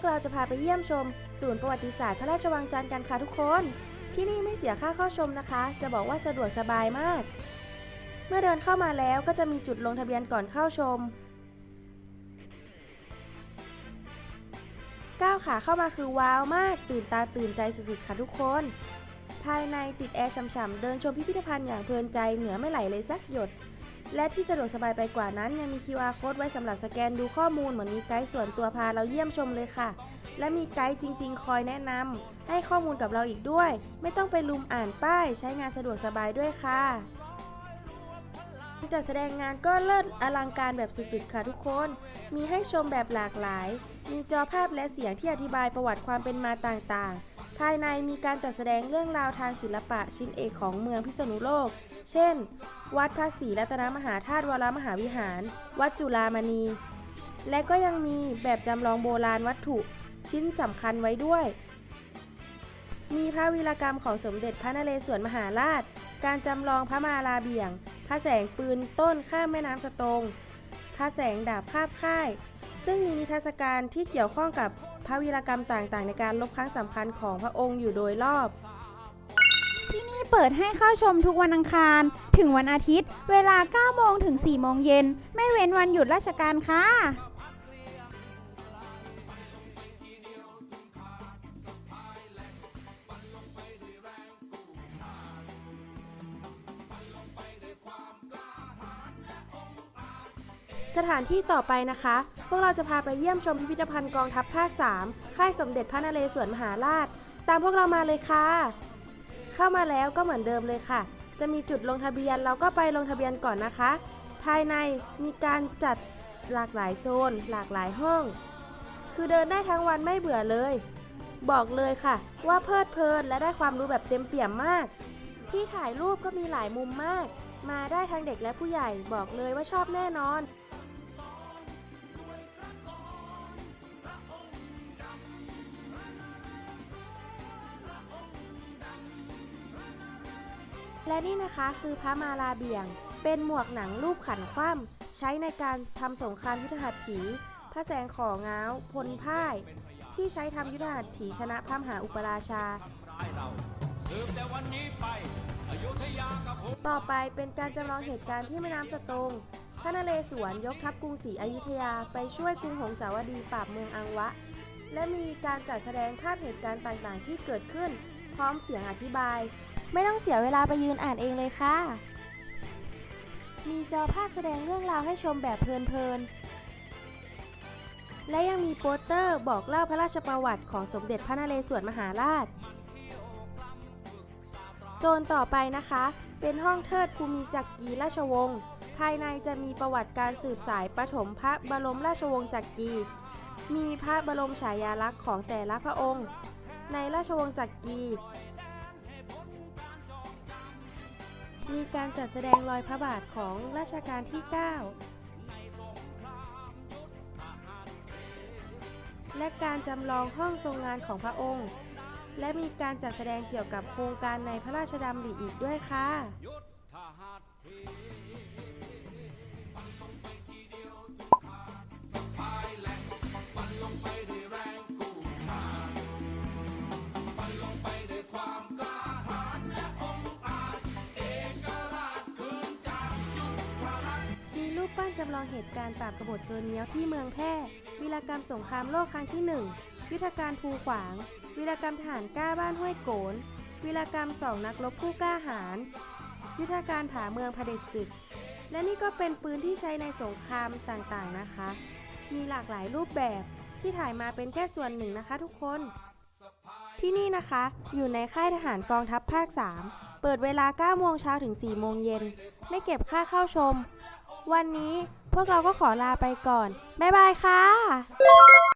วกเราจะพาไปเยี่ยมชม ศูนย์ประวัติศาสตร์พระราชวังจันทร์กันค่ะทุกคน ที่นี่ไม่เสียค่าเข้าชมนะคะ จะบอกว่าสะดวกสบายมาก เมื่อเดินเข้ามาแล้วก็จะมีจุดลงทะเบียนก่อนเข้าชมก้าวขาเข้ามาคือว้าวมาก ตื่นตาตื่นใจสุดๆค่ะทุกคน ภายในติดแอร์ฉ่ำๆเดินชมพิพิธภัณฑ์อย่างเพลินใจเหนือไม่ไหลเลยสักหยด และที่สะดวกสบายไปกว่านั้นยังมี QR code ไว้สำหรับสแกนดูข้อมูลเหมือนมีไกด์ส่วนตัวพาเราเยี่ยมชมเลยค่ะ และมีไกด์จริง ๆ คอยแนะนำให้ข้อมูลกับเราอีกด้วย ไม่ต้องไปลุมอ่านป้ายใช้งานสะดวกสบายด้วยค่ะจัดแสดงงานก็เลิศอลังการแบบสุดๆ ค่ะทุกคน มีให้ชมแบบหลากหลาย มีจอภาพและเสียงที่อธิบายประวัติความเป็นมาต่างๆ ภายในมีการจัดแสดงเรื่องราวทางศิลปะชิ้นเอกของเมืองพิษณุโลก เช่น วัดพระศรีรัตนมหาธาตุวรมหาวิหาร วัดจุฬามณี และก็ยังมีแบบจำลองโบราณวัตถุชิ้นสำคัญไว้ด้วย มีพระวีรกรรมของสมเด็จพระนเรศวรมหาราช การจำลองพระมาลาเบี่ยง พระแสงปืนต้นข้ามแม่น้ำสตงพระแสงดาบคาบค่าย ซึ่งมีนิทรรศการที่เกี่ยวข้องกับ ระวีรกรรมต่างๆ ในการลบครั้งสำคัญของพระองค์อยู่โดยรอบ ที่นี่เปิดให้เข้าชมทุกวันอังคาร ถึงวันอาทิตย์ เวลา 9 โมงถึง 4 โมงเย็น ไม่เว้นวันหยุดราชการค่ะ สถานที่ต่อไปนะคะ พวกเราจะพาไปเยี่ยมชมพิพิธภัณฑ์กองทัพภาค 3 ค่ายสมเด็จพระนเรศวรมหาราช ตามพวกเรามาเลยค่ะ เข้ามาแล้วก็เหมือนเดิมเลยค่ะ จะมีจุดลงทะเบียนเราก็ไปลงทะเบียนก่อนนะคะ ภายในมีการจัดหลากหลายโซน หลากหลายห้อง คือเดินได้ทั้งวันไม่เบื่อเลย บอกเลยค่ะ ว่าเพลิดเพลินและได้ความรู้แบบเต็มเปี่ยมมาก ที่ถ่ายรูปก็มีหลายมุมมาก มาได้ทั้งเด็กและผู้ใหญ่บอกเลยว่าชอบแน่นอน และนี่นะคะคือพระมาลาเบี่ยง เป็นหมวกหนังรูปขันคว่ำใช้ในการทำสงครามยุทธหัตถี พระแสงของง้าว พลพ่าย ที่ใช้ทำยุทธหัตถีชนะพระมหาอุปราชาต่อยุธยากับผมต่อไปเป็นการจำลองเหตุการณ์ที่แม่น้ำสตงพระนเรศวรยกทัพกรุงศรีอยุธยาไปช่วยกรุงหงสาวดีปราบเมืองอังวะ และมีการจัดแสดงภาพเหตุการณ์ต่างๆ ที่เกิดขึ้น พร้อมเสียงอธิบาย ไม่ต้องเสียเวลาไปยืนอ่านเองเลยค่ะ มีจอภาพแสดงเรื่องราวให้ชมแบบเพลินๆ และยังมีโปสเตอร์บอกเล่าพระราชประวัติของสมเด็จพระนเรศวรมหาราช โซนต่อไปนะคะ เป็นห้องเทิดภูมิจักรีราชวงศ์ ภายในจะมีประวัติการสืบสายปฐมพระบรมราชวงศ์จักรี มีพระบรมฉายาลักษณ์ของแต่ละพระองค์ ในราชวงศ์จักรี มีการจัดแสดงรอยพระบาทของรัชกาลที่ 9 และการจำลองห้องทรงงานของพระองค์ และมีการจัดแสดงเกี่ยวกับโครงการในพระราชดำริอีกด้วยค่ะำลองเหตุการณ์ปราบกบฏโจรเนี้ยวที่เมืองแพร่ วีรกรรมสงครามโลกครั้งที่ 1 ยุทธการภูขวาง วีรกรรมทหารกล้าบ้านห้วยโกน วีรกรรมสองนักรบผู้กล้าหาญ ยุทธการผาเมืองเผด็จศึก และนี่ก็เป็นปืนที่ใช้ในสงครามต่างๆนะคะ มีหลากหลายรูปแบบที่ถ่ายมาเป็นแค่ส่วนหนึ่งนะคะทุกคน ที่นี่นะคะ อยู่ในค่ายทหารกองทัพภาค 3 เปิดเวลา9โมงเช้าถึง4โมงเย็น ไม่เก็บค่าเข้าชม วันนี้พวกเราก็ขอลาไปก่อน บ๊ายบายค่ะ